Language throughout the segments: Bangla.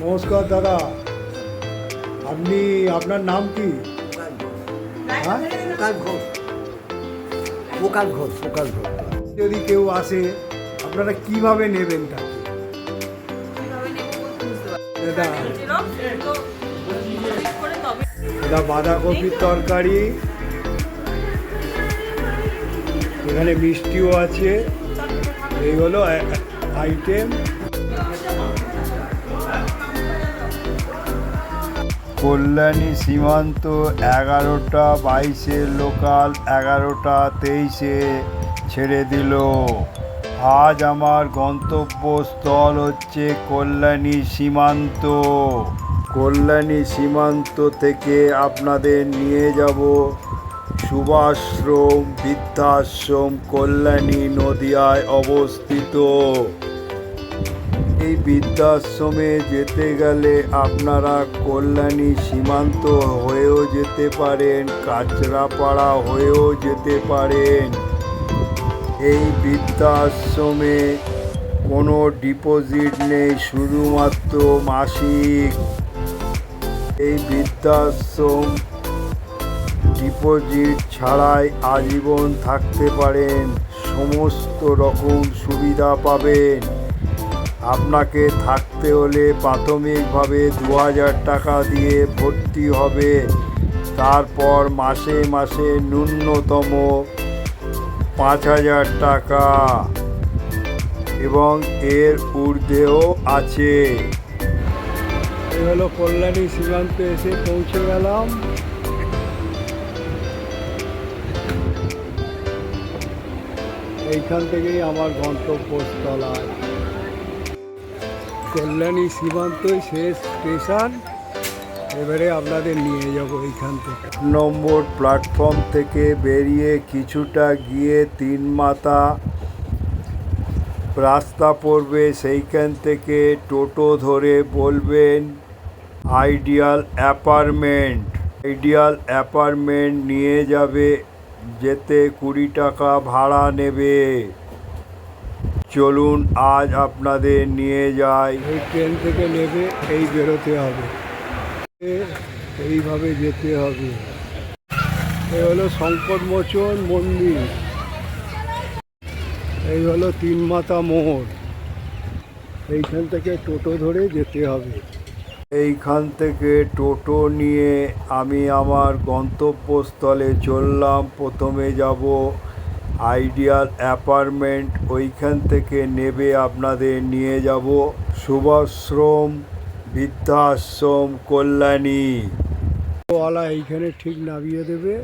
নমস্কার দাদা। আপনি আপনার নাম কি? হ্যাঁ? ঘোষ। ঘোষ ঘোষ। যদি কেউ আসে আপনারা কীভাবে নেবেন তাকে? দাদা। এটা বাঁধাকপির তরকারি। এখানে মিষ্টিও আছে। এই হলো আইটেম। কল্যাণী সীমান্ত এগারোটা, বাইশে লোকাল, এগারোটা, তেইশে ছেড়ে দিল। আজ আমার গন্তব্যস্থল হচ্ছে কল্যাণী সীমান্ত। কল্যাণী সীমান্ত থেকে আপনাদের নিয়ে যাব সুভাশ্রম বৃদ্ধাশ্রম কল্যাণী নদিয়ায় অবস্থিত। এই বৃদ্ধাশ্রমে যেতে গেলে আপনারা কল্যাণী সীমান্ত হয়েও যেতে পারেন, কাঁচরাপাড়া হয়েও যেতে পারেন। এই বৃদ্ধাশ্রমে কোনো ডিপোজিট নেই, শুধুমাত্র মাসিক। এই বৃদ্ধাশ্রম ডিপোজিট ছাড়াই আজীবন থাকতে পারেন। সমস্ত রকম সুবিধা পাবেন। আপনাকে থাকতে হলে প্রাথমিকভাবে দু হাজার টাকা দিয়ে ভর্তি হবে। তারপর মাসে মাসে ন্যূনতম পাঁচ হাজার টাকা এবং এর ঊর্ধ্বেও আছে। হলো কল্যাণী সীমান্ত এসে পৌঁছে গেলাম। এইখান থেকেই আমার গন্তব্যস্থল আজ। কল্যাণী সীমান্ত শেষ স্টেশন। এবারে আপনাদের নিয়ে যাব এইখান থেকে। নম্বর প্ল্যাটফর্ম থেকে বেরিয়ে কিছুটা গিয়ে তিন মাথা রাস্তা পড়বে, সেইখান থেকে টোটো ধরে বলবেন, আইডিয়াল অ্যাপার্টমেন্ট। আইডিয়াল অ্যাপার্টমেন্ট নিয়ে যাবে, যেতে কুড়ি টাকা ভাড়া নেবে। চলুন আজ আপনাদের নিয়ে যাই। এই ট্রেন থেকে নেবে এই বেরোতে হবে। এইভাবে যেতে হবে। এই হলো সংকটমোচন মন্দির। এই হলো তিন মাথা মোড় এইখান থেকে টোটো ধরে যেতে হবে। এইখান থেকে টোটো নিয়ে আমি আমার গন্তব্যস্থলে চললাম। প্রথমে যাব আইডিয়াল অ্যাপার্টমেন্ট ওইখান থেকে নেবে আপনাদের নিয়ে যাব। শুভাশ্রম, বৃদ্ধাশ্রম, কল্যাণী। ওয়ালা এইখানে ঠিক নামিয়ে দেবে।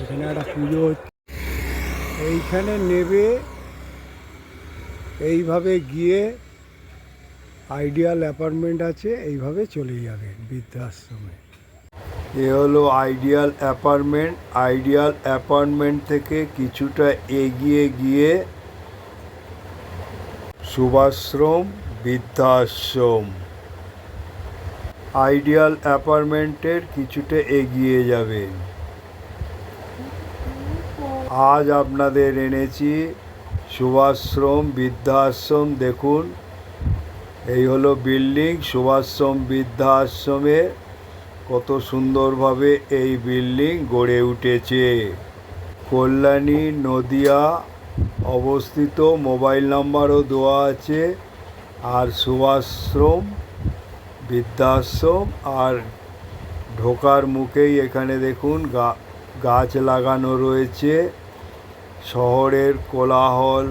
এখানে একটা পুজো হচ্ছে। এইখানে নেবে। এইভাবে গিয়ে আইডিয়াল অ্যাপার্টমেন্ট আছে, এইভাবে চলে যাবেন বৃদ্ধাশ্রমে। এ হলো আইডিয়াল অ্যাপার্টমেন্ট। আইডিয়াল অ্যাপার্টমেন্ট থেকে কিছুটা এগিয়ে গিয়ে সুভাশ্রম বৃদ্ধাশ্রম। আইডিয়াল অ্যাপার্টমেন্টের কিছুটা এগিয়ে যাবেন আজ আপনাদের এনেছি সুভাশ্রম বৃদ্ধাশ্রম, দেখুন। এই হলো বিল্ডিং সুভাশ্রম বৃদ্ধাশ্রমে কত সুন্দরভাবে এই বিল্ডিং গড়ে উঠেছে। কল্যাণী নদিয়া অবস্থিত মোবাইল নাম্বারও দেওয়া আছে। আর সুভাশ্রম বৃদ্ধাশ্রম আর ঢোকার মুখেই এখানে দেখুন গাছ লাগানো রয়েছে। শহরের কোলাহল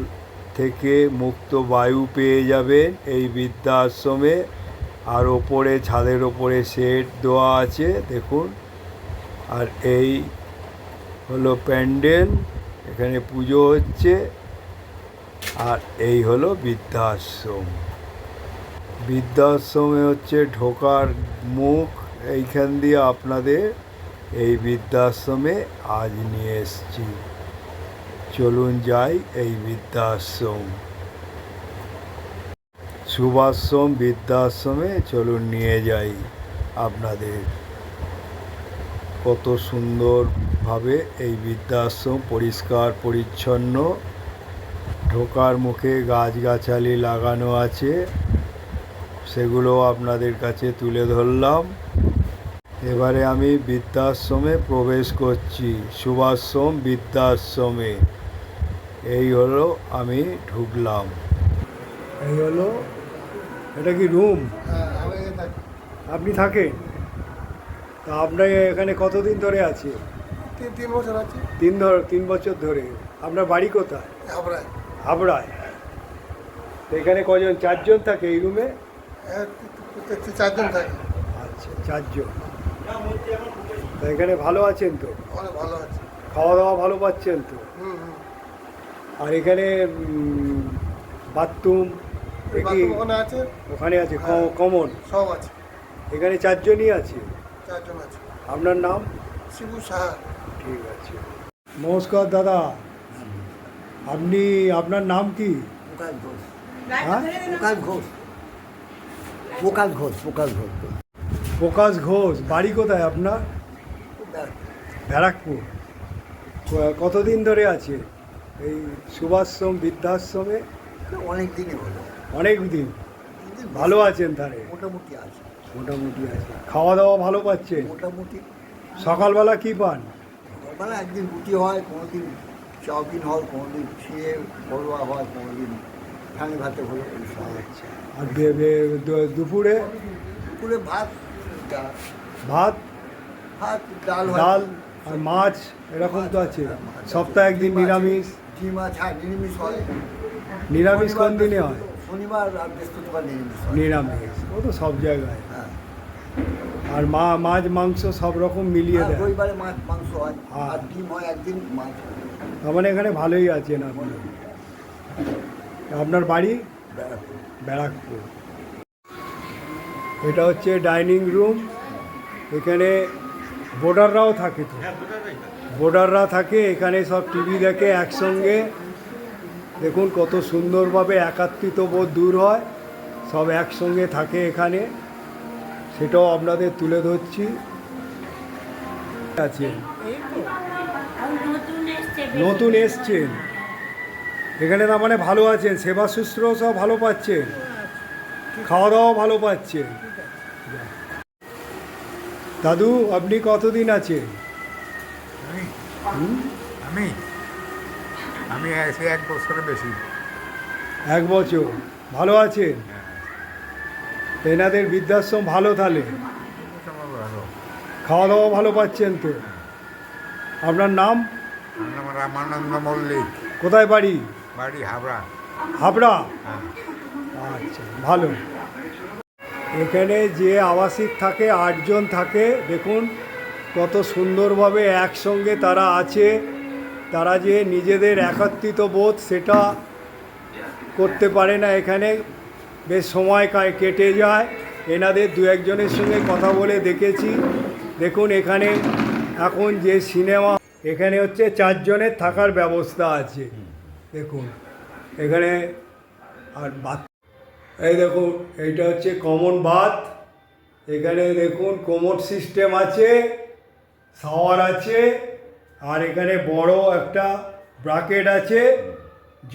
থেকে মুক্ত বায়ু পেয়ে যাবেন এই বৃদ্ধাশ্রমে। আর ওপরে ছাদের ওপরে শেড দেওয়া আছে, দেখুন। আর এই হলো প্যান্ডেল, এখানে পুজো হচ্ছে। আর এই হলো বৃদ্ধাশ্রম। বৃদ্ধাশ্রমে হচ্ছে ঢোকার মুখ এইখান দিয়ে আপনাদের এই বৃদ্ধাশ্রমে আজ নিয়ে এসছি। চলুন যাই এই বৃদ্ধাশ্রম। সুভাশ্রম বৃদ্ধাশ্রমে চলুন নিয়ে যাই আপনাদের। কত সুন্দরভাবে এই বৃদ্ধাশ্রম পরিষ্কার, পরিচ্ছন্ন। ঢোকার মুখে গাছগাছালি লাগানো আছে। সেগুলো আপনাদের কাছে তুলে ধরলাম। এবারে আমি বৃদ্ধাশ্রমে প্রবেশ করছি সুভাশ্রম বৃদ্ধাশ্রমে। এই হলো আমি ঢুকলাম। এই হলো এটা কি রুম আপনি থাকেন? তা আপনার এখানে কতদিন ধরে আছে? তিন তিন বছর আছে। তিন ধর তিন বছর ধরে। আপনার বাড়ি কোথায়? হাবড়ায়। হাবড়ায়। এখানে কজন চারজন থাকে এই রুমে চারজন থাকে। আচ্ছা চারজন। তা এখানে ভালো আছেন তো? ভালো আছে। খাওয়া দাওয়া ভালো পাচ্ছেন তো? আর এখানে বাথরুম? ওখানে আছে? ওখানে আছে কমন। সব আছে। এখানে চারজনই আছে? চারজন আছে। আপনার নাম? শিবু সাহা। ঠিক আছে। নমস্কার দাদা। আপনি আপনার নাম কি? প্রকাশ ঘোষ। হ্যাঁ? প্রকাশ ঘোষ। প্রকাশ ঘোষ প্রকাশ ঘোষ। প্রকাশ ঘোষ বাড়ি কোথায় আপনার? ব্যারাকপুর কতদিন ধরে আছে? এই সুভাশ্রম বৃদ্ধাশ্রমে? অনেক দিনই হলো। অনেক দিন। ভালো আছেন তাহলে? মোটামুটি আছে। মোটামুটি আছে খাওয়া দাওয়া ভালো পাচ্ছেন? মোটামুটি। সকালবেলা কি পান? সকালবেলা একদিন রুটি হয় কোনোদিন চাউমিন হয় কোনোদিন ছিঁড়ে পড়োয়া হয় কোনোদিন ঠান্ডি ভাতে হলো। আচ্ছা। আর দুপুরে? দুপুরে ভাত ভাত? ভাত ডাল ডাল আর মাছ এরকম তো আছে। সপ্তাহে একদিন নিরামিষ? ডিম আছে হ্যাঁ নিরামিষ হয়। নিরামিষ কোন দিনে হয়? শনিবার আর বৃহস্পতিবার নিরামিষ নিরামিষ। ও তো সব জায়গায়। হ্যাঁ। আর মা মাছ মাংস সব রকম মিলিয়ে আর দেয়। রবিবারে মাছ মাংস হয়। হ্যাঁ। আর ডিম হয় একদিন মাছ। হয়। মানে এখানে ভালোই আছেন আপনি। আপনার বাড়ি? ব্যারাকপুর। ব্যারাকপুর। এটা হচ্ছে ডাইনিং রুম। এখানে বোর্ডাররাও থাকে তো। বোর্ডাররা থাকে এখানে সব টিভি দেখে একসঙ্গে। দেখুন, কত সুন্দরভাবে একাত্মিত বোধ দূর হয়। সব একসঙ্গে থাকে এখানে। সেটাও আপনাদের তুলে ধরছি। আছে। নতুন এসছেন। এখানে না মানে ভালো আছেন। সেবা শুশ্রূষা ভালো পাচ্ছেন। খাওয়া দাওয়াও ভালো পাচ্ছেন। দাদু, আপনি কতদিন আছেন? আমি? আমি এসে এক বছরের বেশি। এক বছর। ভালো আছেন? এনাদের বৃদ্ধাশ্রম ভালো তাহলে? খাওয়া দাওয়া ভালো পাচ্ছেন তো? আপনার নাম? আমার নাম রামানন্দ মল্লিক। কোথায় বাড়ি? বাড়ি হাবড়া। হাবড়া? হ্যাঁ। আচ্ছা ভালো। এখানে যে আবাসিক থাকে আটজন থাকে দেখুন কত সুন্দরভাবে একসঙ্গে তারা আছে। তারা যে নিজেদের একাত্মিত বোধ সেটা করতে পারে না এখানে। বেশ সময় কেটে যায়। এনাদের দু একজনের সঙ্গে কথা বলে দেখেছি। দেখুন এখানে এখন যে সিনেমা, এখানে হচ্ছে চারজনের থাকার ব্যবস্থা আছে। দেখুন, এখানে আর বাথ এই দেখুন, এইটা হচ্ছে কমন বাথ। এখানে দেখুন, কোমোড সিস্টেম আছে, শাওয়ার আছে। আর এখানে বড় একটা ব্রাকেট আছে।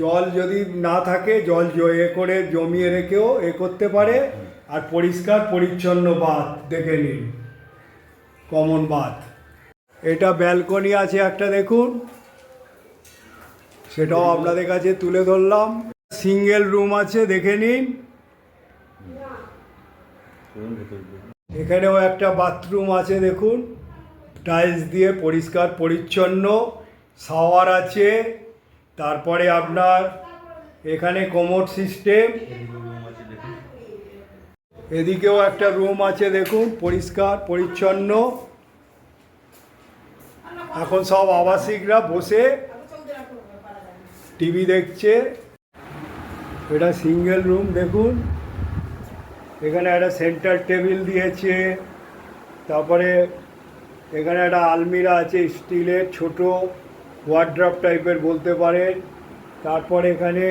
জল যদি না থাকে, জল এ করে জমিয়ে রেখেও এ করতে পারে। আর পরিষ্কার, পরিচ্ছন্ন বাথ দেখে নিন। কমন বাথ এটা ব্যালকনি আছে একটা, দেখুন। সেটাও আপনাদের কাছে তুলে ধরলাম। সিঙ্গেল রুম আছে, দেখে নিন। এখানেও একটা বাথরুম আছে, দেখুন। টাইলস দিয়ে পরিষ্কার, পরিচ্ছন্ন, শাওয়ার আছে, তারপরে আপনার এখানে কোমোড সিস্টেম। এদিকেও একটা রুম আছে, দেখুন, পরিষ্কার, পরিচ্ছন্ন। এখন সব আবাসিকরা বসে টিভি দেখছে। এটা সিঙ্গেল রুম, দেখুন। এখানে একটা সেন্টার টেবিল দিয়েছে। তারপরে এখানে একটা আলমিরা আছে, স্টিলের ছোট ওয়ার্ড্রপ টাইপের বলতে পারেন তারপর এখানে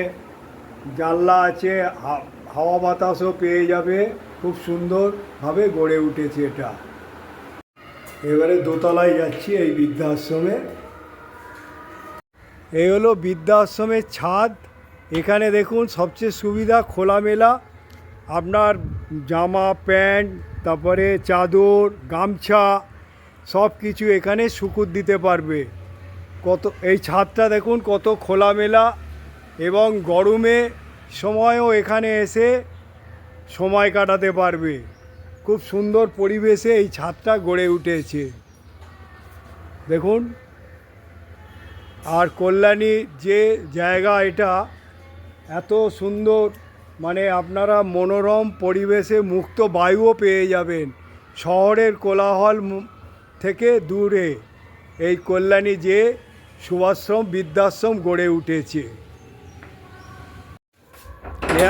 জানলা আছে হাওয়া বাতাসও পেয়ে যাবে, খুব সুন্দরভাবে গড়ে উঠেছে এটা। এবারে দোতলায় যাচ্ছি এই বৃদ্ধাশ্রমে। এই হলো বৃদ্ধাশ্রমের ছাদ। এখানে দেখুন সবচেয়ে সুবিধা খোলামেলা। আপনার জামা, প্যান্ট, তারপরে চাদর, গামছা সব কিছু এখানে শুকুর দিতে পারবে। কত, এই ছাদটা দেখুন কত খোলামেলা এবং গরমে সময়ও এখানে এসে সময় কাটাতে পারবে। খুব সুন্দর পরিবেশে এই ছাদটা গড়ে উঠেছে। দেখুন, আর কল্যাণী যে জায়গা এটা এত সুন্দর মানে আপনারা মনোরম পরিবেশে মুক্ত বায়ুও পেয়ে যাবেন। শহরের কোলাহল থেকে দূরে। এই কল্যাণী যে সুভাশ্রম বৃদ্ধাশ্রম গড়ে উঠেছে।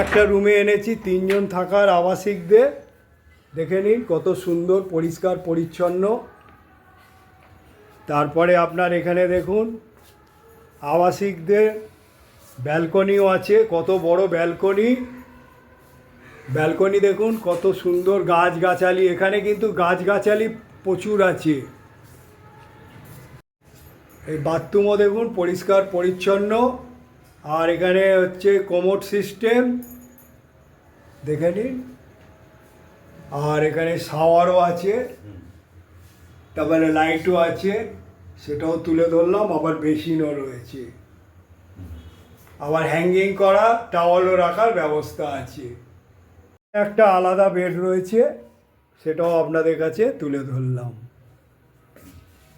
একটা রুমে এনেছি, তিনজন থাকার আবাসিকদের। দেখে নিন কত সুন্দর, পরিষ্কার, পরিচ্ছন্ন। তারপরে আপনার এখানে দেখুন, আবাসিকদের ব্যালকনিও আছে, কত বড় ব্যালকনি। ব্যালকনি দেখুন, কত সুন্দর গাছগাছালি। এখানে কিন্তু গাছগাছালি প্রচুর আছে। এই বাথরুমও দেখুন, পরিষ্কার, পরিচ্ছন্ন। আর এখানে হচ্ছে কোমোড সিস্টেম। দেখে নিন। আর এখানে শাওয়ারও আছে। তারপরে লাইটও আছে। সেটাও তুলে ধরলাম, আবার বেসিনও রয়েছে। আবার হ্যাঙ্গিং করা, টাওয়ালও রাখার ব্যবস্থা আছে। একটা আলাদা বেড রয়েছে। সেটাও আপনাদের কাছে তুলে ধরলাম।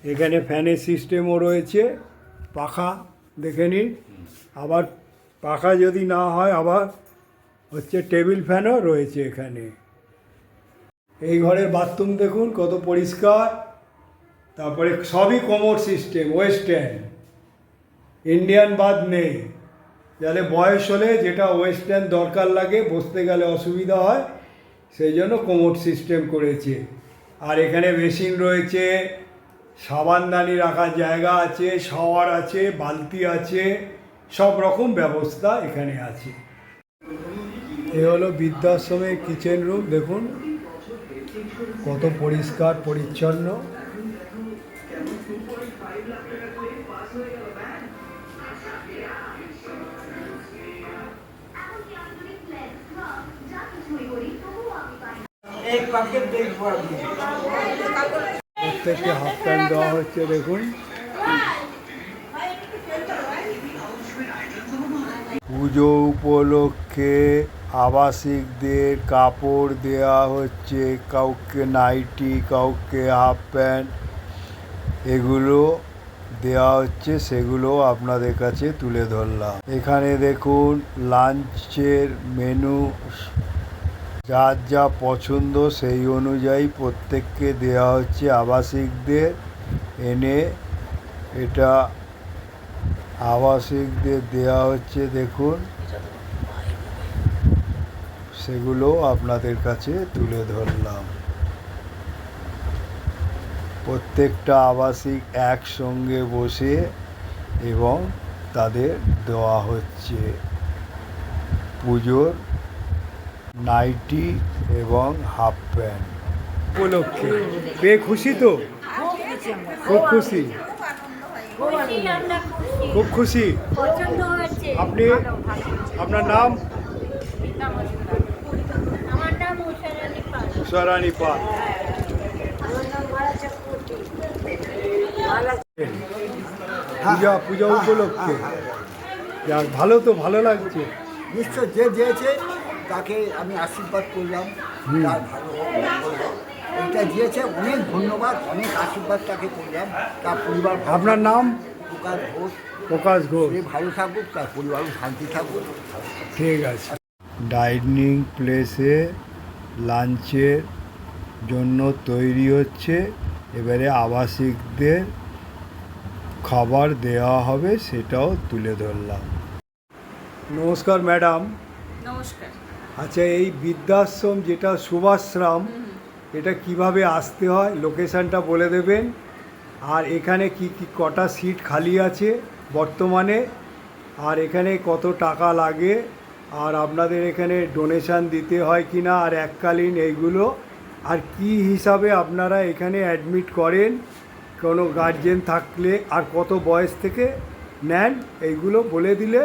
এখানে ফ্যানের সিস্টেমও রয়েছে, পাখা দেখে নিন। আবার পাখা যদি না হয়, আবার হচ্ছে টেবিল ফ্যানও রয়েছে এখানে। এই ঘরের বাথরুম দেখুন, কত পরিষ্কার। তারপরে সবই কোমর সিস্টেম, ওয়েস্টার্ন। ইন্ডিয়ান বাদ নেই। যাতে বয়স হলে যেটা ওয়েস্টার্ন দরকার লাগে, বসতে গেলে অসুবিধা হয়। সেই জন্য কোমর সিস্টেম করেছে। আর এখানে মেশিন রয়েছে সাবানদানি রাখার জায়গা আছে শাওয়ার আছে, বালতি আছে, সব রকম ব্যবস্থা এখানে আছে। এ হলো বৃদ্ধাশ্রমের কিচেন রুম দেখুন। কত পরিষ্কার, পরিচ্ছন্ন। প্রত্যেককে হাফ প্যান্ট দেওয়া হচ্ছে, দেখুন। পুজো উপলক্ষে আবাসিকদের কাপড় দেওয়া হচ্ছে, কাউকে নাইটি, কাউকে হাফ প্যান্ট এগুলো দেওয়া হচ্ছে, সেগুলো আপনাদের কাছে তুলে ধরলাম। এখানে দেখুন লাঞ্চের মেনু যার যা পছন্দ সেই অনুযায়ী প্রত্যেককে দেওয়া হচ্ছে আবাসিকদের। এনে এটা আবাসিকদের দেওয়া হচ্ছে, দেখুন। সেগুলো আপনাদের কাছে তুলে ধরলাম। প্রত্যেকটা আবাসিক একসঙ্গে বসে এবং তাদের দেওয়া হচ্ছে পুজোর নাইটি এবং হাফ প্যান্ট। উপলক্ষে। পেয়ে খুশি তো? খুব খুশি। খুব খুশি। আপনি আপনার নাম? উষারানী পাল। পূজা পূজা উপলক্ষে। যাক ভালো তো ভালো লাগছে। নিশ্চয় যে দিয়েছে তাকে আমি আশীর্বাদ করলাম। তার ভালো। এটা দিয়েছে অনেক ধন্যবাদ অনেক আশীর্বাদ তাকে করলাম। তার পরিবার আপনার নাম? প্রকাশ ঘোষ। প্রকাশ ঘোষ। ভালো থাকুক তার পরিবারও শান্তি থাকুক। ঠিক আছে। ডাইনিং প্লেসে লাঞ্চের জন্য তৈরি হচ্ছে। এবারে আবাসিকদের খাবার দেওয়া হবে সেটাও তুলে ধরলাম। নমস্কার ম্যাডাম। নমস্কার। আচ্ছা এই বৃদ্ধাশ্রম যেটা সুভাশ্রম এটা কীভাবে আসতে হয়? লোকেশনটা বলে দেবেন। আর এখানে কি কি কটা সিট খালি আছে বর্তমানে? আর এখানে কত টাকা লাগে? আর আপনাদের এখানে ডোনেশন দিতে হয় কি না? আর এককালীন এইগুলো। আর কি হিসাবে আপনারা এখানে অ্যাডমিট করেন? কোনো গার্জেন থাকলে আর কত বয়স থেকে নেন? এইগুলো বলে দিলে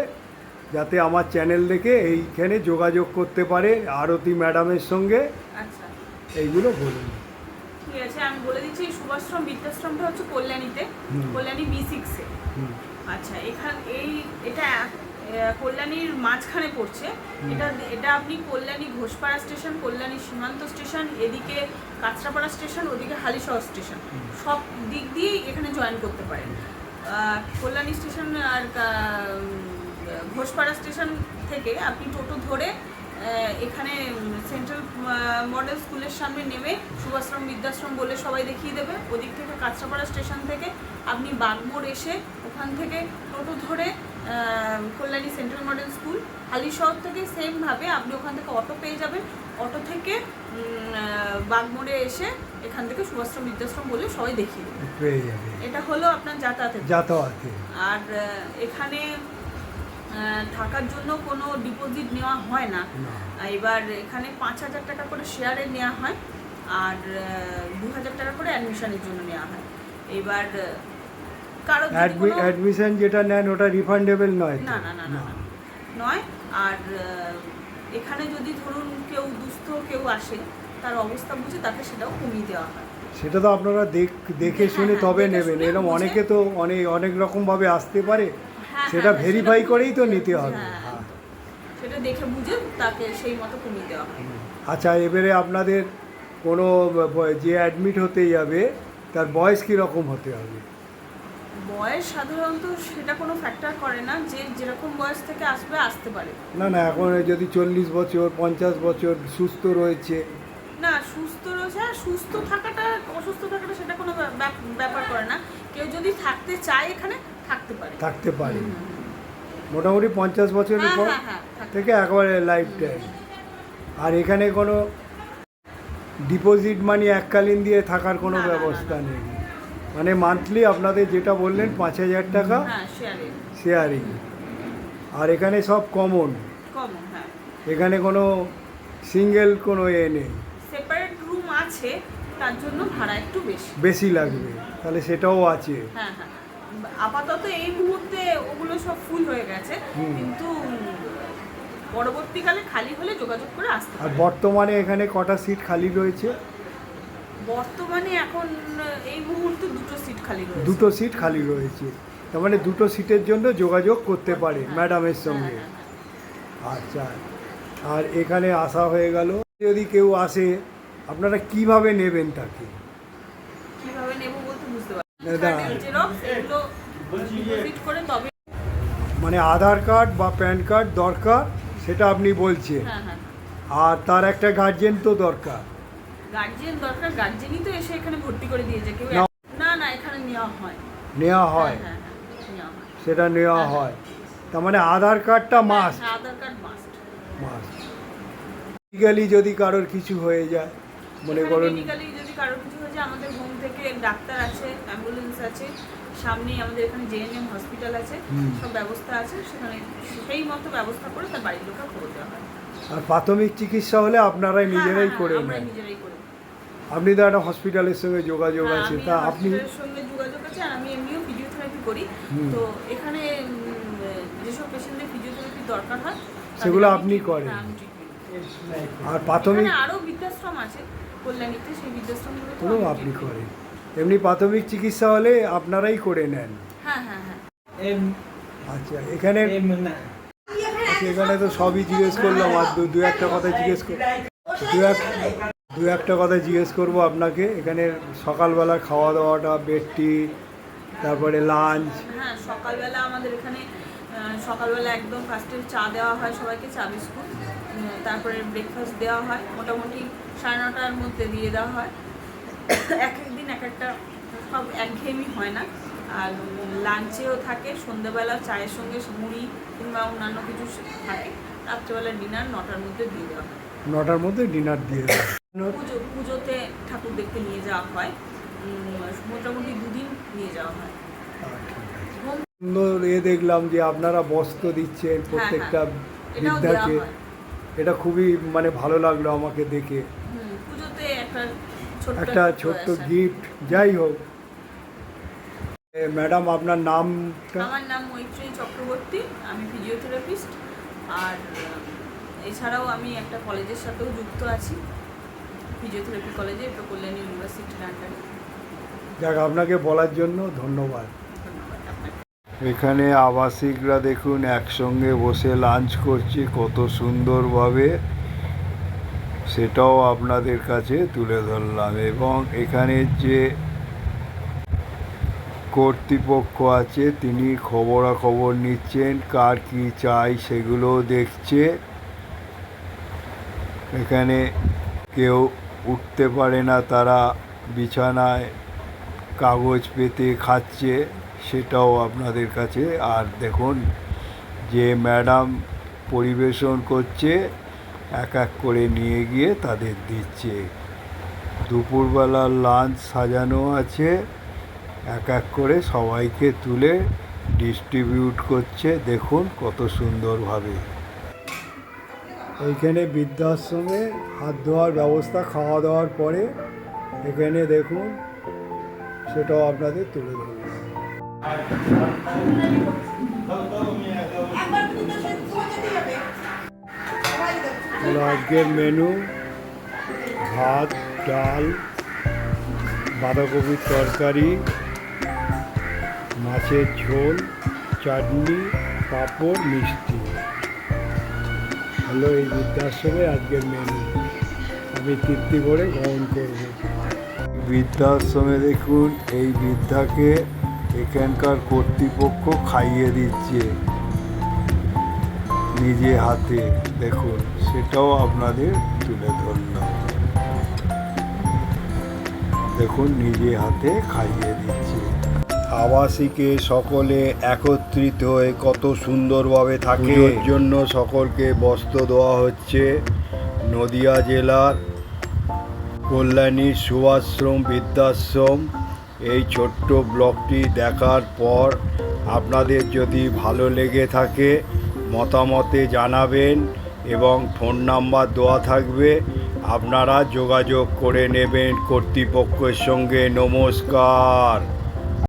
যাতে আমার চ্যানেল দেখে এইখানে যোগাযোগ করতে পারে আরতি ম্যাডামের সঙ্গে। আচ্ছা। এইগুলো বলুন। ঠিক আছে আমি বলে দিচ্ছি এই সুভাশ্রম বৃদ্ধাশ্রমটা হচ্ছে কল্যাণীতে কল্যাণী বি সিক্সে আচ্ছা এখান এই এটা কল্যাণীর মাঝখানে পড়ছে। এটা এটা আপনি কল্যাণী ঘোষপাড়া স্টেশন কল্যাণী সীমান্ত স্টেশন এদিকে কাঁচরাপাড়া স্টেশন ওদিকে হালিশহর স্টেশন। সব দিক দিয়েই এখানে জয়েন করতে পারেন। কল্যাণী স্টেশন আর ঘোষপাড়া স্টেশন থেকে আপনি টোটো ধরে এখানে সেন্ট্রাল মডেল স্কুলের সামনে নেমে সুভাশ্রম বৃদ্ধাশ্রম বলে সবাই দেখিয়ে দেবে। ওদিক থেকে কাঁচরাপাড়া স্টেশন থেকে আপনি বাগমোড় এসে ওখান থেকে টোটো ধরে Kalyani central model school Halisahar থেকে সেমভাবে আপনি ওখান থেকে অটো পেয়ে যাবেন। অটো থেকে বাগমোড়ে এসে এখান থেকে সুভাশ্রম বৃদ্ধাশ্রম বলে সবাই দেখিয়ে দেবে। এটা হলো আপনার যাতায়াতের যাতায়াত আর এখানে থাকার জন্য কোনো ডিপোজিট নেওয়া হয় না। এবার এখানে পাঁচ হাজার টাকা করে শেয়ারে নেওয়া হয় আর দু হাজার টাকা করে অ্যাডমিশনের জন্য নেওয়া হয়। এবার কারও অ্যাডমিশন যেটা নেন ওটা রিফান্ডেবল নয় না না না না। নয় আর এখানে যদি ধরুন কেউ দুস্থ কেউ আসে তার অবস্থা বুঝে তাকে সেটাও কমিয়ে দেওয়া হয়। সেটা তো আপনারা দেখ হ্যাঁ, শুনে হ্যাঁ, তবে নেবেন। এরকম অনেকে তো অনেক অনেক রকমভাবে আসতে পারে। সেটা হ্যাঁ, ভেরিফাই করেই তো নিতে হবে। হ্যাঁ, হ্যাঁ। সেটা দেখে বুঝে তাকে সেই মতো কমিয়ে দেওয়া হয় আচ্ছা এবারে আপনাদের কোনো যে অ্যাডমিট হতে যাবে তার বয়স কীরকম হতে হবে? বয়স সাধারণত সেটা কোনো ফ্যাক্টর করে না যে যেরকম বয়স থেকে আসবে আসতে পারে। না না এখন যদি চল্লিশ বছর পঞ্চাশ বছর সুস্থ রয়েছে। না সুস্থ রয়েছে হ্যাঁ, সুস্থ থাকাটা অসুস্থ থাকাটা সেটা কোনো ব্যা- ব্যা- ব্যাপার করে না। কেউ যদি থাকতে চায় এখানে থাকতে পারে। থাকতে পারে। মোটামুটি পঞ্চাশ বছরের হ্যাঁ পর হ্যাঁ হ্যাঁ থেকে একবারে লাইফ টাইম আর এখানে কোনো ডিপোজিট মানি এককালীন দিয়ে থাকার কোনো ব্যবস্থা নেই। মানে মান্থলি আপনাদের যেটা বললেন পাঁচ হাজার টাকা শেয়ারিং আর এখানে সব কমন এখানে কোনো সিঙ্গেল কোনো এ নেই। সেপারেট রুম আছে তার জন্য ভাড়া একটু বেশি। বেশি লাগবে। তাহলে সেটাও আছে। হ্যাঁ হ্যাঁ। আপাতত এই মুহূর্তে ওগুলো সব ফুল হয়ে গেছে। কিন্তু পরবর্তীকালে খালি হলে যোগাযোগ করে আসতে আর বর্তমানে এখানে কটা সিট খালি রয়েছে? বর্তমানে এখন এই মুহূর্তে দুটো সিট খালি রয়েছে। দুটো সিট খালি রয়েছে। তার মানে দুটো সিটের জন্য যোগাযোগ করতে পারে ম্যাডামের হ্যাঁ, সঙ্গে। হ্যাঁ, হ্যাঁ। আচ্ছা। আর এখানে আসা হয়ে গেল। যদি কেউ আসে আপনারা কীভাবে নেবেন তাকে? কীভাবে নেব বলতে বুঝতে না, পারছি করে তবে মানে আধার কার্ড বা প্যান কার্ড দরকার সেটা আপনি বলছেন। হ্যাঁ হ্যাঁ। আর তার একটা গার্জেন তো দরকার। গার্জিয়ান দরকার গার্জিয়ানই তো এসে এখানে ভর্তি করে দিয়েছে। কেউ না। না এখানে নেওয়া হয়। নেওয়া হয় হ্যাঁ। হ্যাঁ হ্যাঁ, হয়। সেটা নেওয়া হ্যাঁ, হয় তার মানে আধার কার্ডটা মাস্ট হ্যাঁ, আধার কার্ড মাস্ট মাস্ট যদি কারোর কিছু হয়ে যায় মনে করুন। যদি কারোর কিছু হয়েছে আমাদের হোম থেকে ডাক্তার আছে অ্যাম্বুলেন্স আছে সামনেই আমাদের এখানে জেএনএম হসপিটাল আছে সব ব্যবস্থা আছে সেখানে সেই মতো ব্যবস্থা করে তার বাড়ির লোকের খবর দেওয়া হয়। আর প্রাথমিক চিকিৎসা হলে আপনারাই হ্যাঁ, নিজেরাই হ্যাঁ, করে নেন। নিজেরাই করে আপনি তো একটা হসপিটালের সঙ্গে যোগাযোগ হ্যাঁ, আছে তা আপনি সঙ্গে যোগাযোগ আছে আর আমি এমনিও ফিজিওথেরাপি করি। তো এখানে যেসব পেশেন্টদের ফিজিওথেরাপি দরকার হয় সেগুলো আপনি করেন? হ্যাঁ। আর প্রাথমিক আরও বৃদ্ধাশ্রম আছে কল্যাণীতে সেই বৃদ্ধাশ্রমগুলো আপনি করেন। এমনি প্রাথমিক চিকিৎসা হলে আপনারাই করে নেন। হ্যাঁ হ্যাঁ হ্যাঁ। আচ্ছা এখানে আচ্ছা, এখানে তো সবই জিজ্ঞেস করলাম আর দু দু একটা কথা জিজ্ঞেস কর দু এক দু একটা কথা জিজ্ঞেস করব আপনাকে। এখানে সকালবেলা খাওয়া দাওয়াটা বেডটি তারপরে লাঞ্চ হ্যাঁ সকালবেলা আমাদের এখানে সকালবেলা একদম ফার্স্টে চা দেওয়া হয় সবাইকে চা বিস্কুট। তারপরে ব্রেকফাস্ট দেওয়া হয়। মোটামুটি সাড়ে নটার মধ্যে দিয়ে দেওয়া হয়। এক এক দিন এক একটা সব একঘেয়েমি হয় না। আর লাঞ্চেও থাকে সন্ধ্যেবেলা চায়ের সঙ্গে মুড়ি কিংবা অন্যান্য কিছু থাকে। রাত্রেবেলা ডিনার নটার মধ্যে দিয়ে দেওয়া হয়। নটার মধ্যে ডিনার দিয়ে পুজো পুজোতে ঠাকুর দেখতে নিয়ে যাওয়া হয়। মোটামুটি দুদিন নিয়ে যাওয়া হয়। সুন্দর এ দেখলাম যে আপনারা বস্ত্র দিচ্ছেন প্রত্যেকটা হ্যাঁ, এটাও দেওয়া বৃদ্ধাকে এটা খুবই মানে ভালো লাগল আমাকে দেখে। পুজোতে একটা একটা ছোট্ট গিফট যাই হোক। ম্যাডাম আপনার নামটা? আমার নাম মৈত্রী চক্রবর্তী আমি ফিজিওথেরাপিস্ট আর এছাড়াও আমি একটা কলেজের সাথেও যুক্ত আছি ফিজিওথেরাপি কলেজে কল্যাণী ইউনিভার্সিটির আন্ডারে যাক আপনাকে বলার জন্য ধন্যবাদ। এখানে আবাসিকরা দেখুন একসঙ্গে বসে লাঞ্চ করছে কত সুন্দরভাবে। সেটাও আপনাদের কাছে তুলে ধরলাম এবং এখানে যে কর্তৃপক্ষ আছে, তিনি খবরাখবর নিচ্ছেন, কার কী চাই সেগুলো দেখছে। এখানে কেউ উঠতে পারে না, তারা বিছানায় কাগজ পেতে খাচ্ছে, সেটাও আপনাদের কাছে। আর দেখুন, যে ম্যাডাম পরিবেশন করছে এক এক করে নিয়ে গিয়ে তাদের দিচ্ছে। দুপুরবেলার লাঞ্চ সাজানো আছে। এক এক করে সবাইকে তুলে ডিস্ট্রিবিউট করছে। দেখুন কত সুন্দরভাবে। এইখানে বৃদ্ধাশ্রমে হাত ধোয়ার ব্যবস্থা, খাওয়া দাওয়ার পরে এখানে দেখুন, সেটাও আপনাদের তুলে ধরলাম হলো আজকের মেনু, ভাত, ডাল, বাঁধাকপির তরকারি, মাছের ঝোল, চাটনি, পাঁপড়, মিষ্টি। হলো এই বৃদ্ধাশ্রমে আজকের মেনু। আমি তৃপ্তি করে গ্রহণ করব। বৃদ্ধাশ্রমে দেখুন, এই বৃদ্ধাকে এখানকার কর্তৃপক্ষ খাইয়ে দিচ্ছে। নিজে হাতে দেখুন সেটাও আপনাদের তুলে ধরলাম। দেখুন নিজে হাতে খাইয়ে দিচ্ছে। আবাসিকে সকলে একত্রিত হয়ে কত সুন্দরভাবে থাকে। ওর জন্য সকলকে বস্ত্র দেওয়া হচ্ছে। নদিয়া জেলার কল্যাণী সুভাশ্রম বৃদ্ধাশ্রম এই ছোট্ট ব্লগটি দেখার পর আপনাদের যদি ভালো লেগে থাকে মতামতে জানাবেন এবং ফোন নাম্বার দেওয়া থাকবে। আপনারা যোগাযোগ করে নেবেন কর্তৃপক্ষের সঙ্গে। নমস্কার।